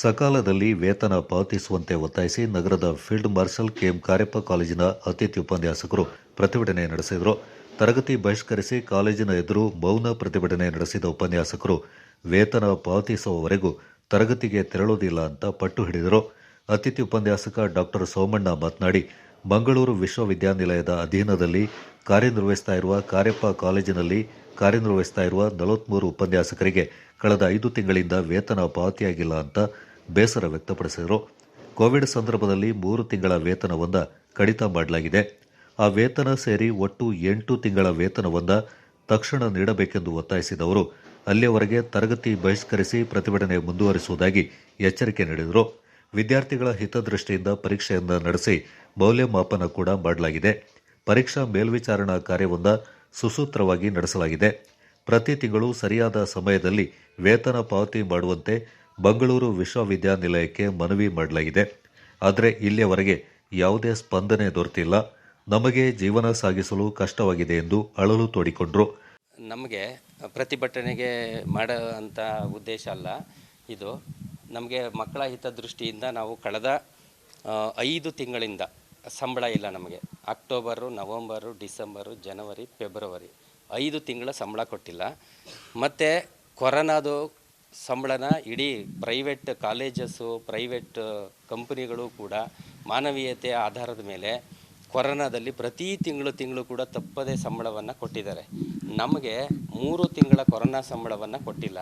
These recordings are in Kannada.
ಸಕಾಲದಲ್ಲಿ ವೇತನ ಪಾವತಿಸುವಂತೆ ಒತ್ತಾಯಿಸಿ ನಗರದ ಫೀಲ್ಡ್ ಮಾರ್ಷಲ್ ಕೆಎಂ ಕಾರ್ಯಪ್ಪ ಕಾಲೇಜಿನ ಅತಿಥಿ ಉಪನ್ಯಾಸಕರು ಪ್ರತಿಭಟನೆ ನಡೆಸಿದರು. ತರಗತಿ ಬಹಿಷ್ಕರಿಸಿ ಕಾಲೇಜಿನ ಎದುರು ಮೌನ ಪ್ರತಿಭಟನೆ ನಡೆಸಿದ ಉಪನ್ಯಾಸಕರು, ವೇತನ ಪಾವತಿಸುವವರೆಗೂ ತರಗತಿಗೆ ತೆರಳುವುದಿಲ್ಲ ಅಂತ ಪಟ್ಟು ಹಿಡಿದರು. ಅತಿಥಿ ಉಪನ್ಯಾಸಕ ಡಾಕ್ಟರ್ ಸೋಮಣ್ಣ ಮಾತನಾಡಿ ಮಂಗಳೂರು ವಿಶ್ವವಿದ್ಯಾನಿಲಯದ ಅಧೀನದಲ್ಲಿ ಕಾರ್ಯನಿರ್ವಹಿಸ್ತಾ ಇರುವ ಕಾರ್ಯಪ್ಪ ಕಾಲೇಜಿನಲ್ಲಿ ಕಾರ್ಯನಿರ್ವಹಿಸ್ತಾ ಇರುವ ನಲವತ್ಮೂರು ಉಪನ್ಯಾಸಕರಿಗೆ ಕಳೆದ ಐದು ತಿಂಗಳಿಂದ ವೇತನ ಪಾವತಿಯಾಗಿಲ್ಲ ಅಂತ ಬೇಸರ ವ್ಯಕ್ತಪಡಿಸಿದರು. ಕೋವಿಡ್ ಸಂದರ್ಭದಲ್ಲಿ ಮೂರು ತಿಂಗಳ ವೇತನವೊಂದ ಕಡಿತ ಮಾಡಲಾಗಿದೆ. ಆ ವೇತನ ಸೇರಿ ಒಟ್ಟು ಎಂಟು ತಿಂಗಳ ವೇತನವೊಂದ ತಕ್ಷಣ ನೀಡಬೇಕೆಂದು ಒತ್ತಾಯಿಸಿದವರು. ಅಲ್ಲಿಯವರೆಗೆ ತರಗತಿ ಬಹಿಷ್ಕರಿಸಿ ಪ್ರತಿಭಟನೆ ಮುಂದುವರಿಸುವುದಾಗಿ ಎಚ್ಚರಿಕೆ ನೀಡಿದರು. ವಿದ್ಯಾರ್ಥಿಗಳ ಹಿತದೃಷ್ಟಿಯಿಂದ ಪರೀಕ್ಷೆಯನ್ನು ನಡೆಸಿ ಮೌಲ್ಯಮಾಪನ ಕೂಡ ಮಾಡಲಾಗಿದೆ. ಪರೀಕ್ಷಾ ಮೇಲ್ವಿಚಾರಣಾ ಕಾರ್ಯವೊಂದ ಸುಸೂತ್ರವಾಗಿ ನಡೆಸಲಾಗಿದೆ. ಪ್ರತಿ ತಿಂಗಳು ಸರಿಯಾದ ಸಮಯದಲ್ಲಿ ವೇತನ ಪಾವತಿ ಮಾಡುವಂತೆ ಬೆಂಗಳೂರು ವಿಶ್ವವಿದ್ಯಾನಿಲಯಕ್ಕೆ ಮನವಿ ಮಾಡಲಾಗಿದೆ. ಆದರೆ ಇಲ್ಲಿಯವರೆಗೆ ಯಾವುದೇ ಸ್ಪಂದನೆ ದೊರೆತಿಲ್ಲ. ನಮಗೆ ಜೀವನ ಸಾಗಿಸಲು ಕಷ್ಟವಾಗಿದೆ ಎಂದು ಅಳಲು ತೋಡಿಕೊಂಡರು. ನಮಗೆ ಪ್ರತಿಭಟನೆಗೆ ಮಾಡುವಂಥ ಉದ್ದೇಶ ಅಲ್ಲ ಇದು. ನಮಗೆ ಮಕ್ಕಳ ಹಿತದೃಷ್ಟಿಯಿಂದ ನಾವು ಕಳೆದ ಐದು ತಿಂಗಳಿಂದ ಸಂಬಳ ಇಲ್ಲ ನಮಗೆ. ಅಕ್ಟೋಬರು, ನವಂಬರು, ಡಿಸೆಂಬರು, ಜನವರಿ, ಫೆಬ್ರವರಿ. ಐದು ತಿಂಗಳ ಸಂಬಳ ಕೊಟ್ಟಿಲ್ಲ. ಮತ್ತು ಕೊರೋನಾದು ಸಂಬಳನ ಇಡೀ ಪ್ರೈವೇಟ್ ಕಾಲೇಜಸ್ಸು, ಪ್ರೈವೇಟ್ ಕಂಪನಿಗಳು ಕೂಡ ಮಾನವೀಯತೆ ಆಧಾರದ ಮೇಲೆ ಕೊರೋನಾದಲ್ಲಿ ಪ್ರತಿ ತಿಂಗಳು ತಿಂಗಳು ಕೂಡ ತಪ್ಪದೇ ಸಂಬಳವನ್ನು ಕೊಟ್ಟಿದ್ದಾರೆ. ನಮಗೆ ಮೂರು ತಿಂಗಳ ಕೊರೋನಾ ಸಂಬಳವನ್ನು ಕೊಟ್ಟಿಲ್ಲ.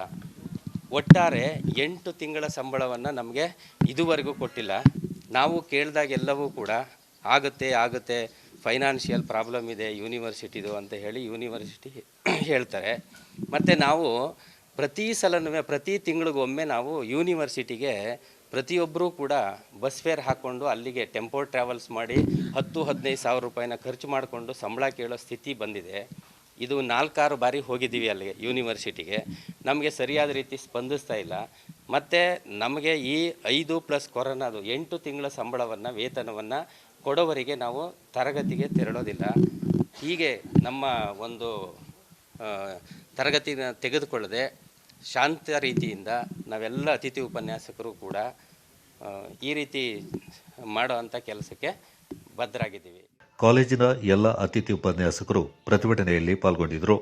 ಒಟ್ಟಾರೆ ಎಂಟು ತಿಂಗಳ ಸಂಬಳವನ್ನು ನಮಗೆ ಇದುವರೆಗೂ ಕೊಟ್ಟಿಲ್ಲ. ನಾವು ಕೇಳಿದಾಗೆಲ್ಲವೂ ಕೂಡ ಆಗುತ್ತೆ ಆಗುತ್ತೆ ಫೈನಾನ್ಷಿಯಲ್ ಪ್ರಾಬ್ಲಮ್ ಇದೆ ಯೂನಿವರ್ಸಿಟಿದು ಅಂತ ಹೇಳಿ ಯೂನಿವರ್ಸಿಟಿ ಹೇಳ್ತಾರೆ. ಮತ್ತು ನಾವು ಪ್ರತಿ ಸಲನೂ, ಪ್ರತಿ ತಿಂಗಳಿಗೊಮ್ಮೆ ನಾವು ಯೂನಿವರ್ಸಿಟಿಗೆ ಪ್ರತಿಯೊಬ್ಬರೂ ಕೂಡ ಬಸ್ ಫೇರ್ ಹಾಕ್ಕೊಂಡು ಅಲ್ಲಿಗೆ ಟೆಂಪೋ ಟ್ರಾವೆಲ್ಸ್ ಮಾಡಿ ಹತ್ತು, ಹದಿನೈದು ಸಾವಿರ ರೂಪಾಯಿನ ಖರ್ಚು ಮಾಡಿಕೊಂಡು ಸಂಬಳ ಕೇಳೋ ಸ್ಥಿತಿ ಬಂದಿದೆ. ಇದು ನಾಲ್ಕಾರು ಬಾರಿ ಹೋಗಿದ್ದೀವಿ ಅಲ್ಲಿಗೆ ಯೂನಿವರ್ಸಿಟಿಗೆ ನಮಗೆ ಸರಿಯಾದ ರೀತಿ ಸ್ಪಂದಿಸ್ತಾ ಇಲ್ಲ. ಮತ್ತು ನಮಗೆ ಈ ಐದು ಪ್ಲಸ್ ಕೊರೋನಾದು ಎಂಟು ತಿಂಗಳ ಸಂಬಳವನ್ನು, ವೇತನವನ್ನು ಕೊಡೋವರೆಗೆ ನಾವು ತರಗತಿಗೆ ತೆರಳೋದಿಲ್ಲ. ಹೀಗೆ ನಮ್ಮ ಒಂದು ತರಗತಿನ ತೆಗೆದುಕೊಳ್ಳದೆ ಶಾಂತ ರೀತಿಯಿಂದ ನಾವೆಲ್ಲ ಅತಿಥಿ ಉಪನ್ಯಾಸಕರು ಕೂಡ ಈ ರೀತಿ ಮಾಡೋ ಅಂಥ ಕೆಲಸಕ್ಕೆ ಬದ್ಧರಾಗಿದ್ದೀವಿ ಕಾಲೇಜಿನ ಎಲ್ಲ ಅತಿಥಿ ಉಪನ್ಯಾಸಕರು ಪ್ರತಿಭಟನೆಯಲ್ಲಿ ಪಾಲ್ಗೊಂಡಿದ್ದರು